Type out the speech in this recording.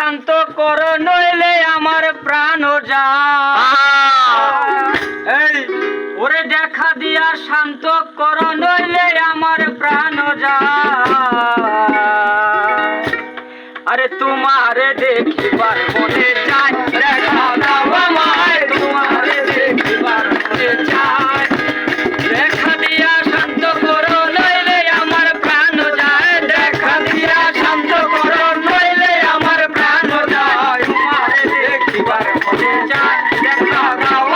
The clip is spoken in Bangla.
শান্ত কর নইলে আমার প্রাণ যা এই ওরে দেখা দিয়া শান্ত কর নইলে আমার প্রাণ যা আরে তোমারে দেখিবার মনে আমায় dessa galera.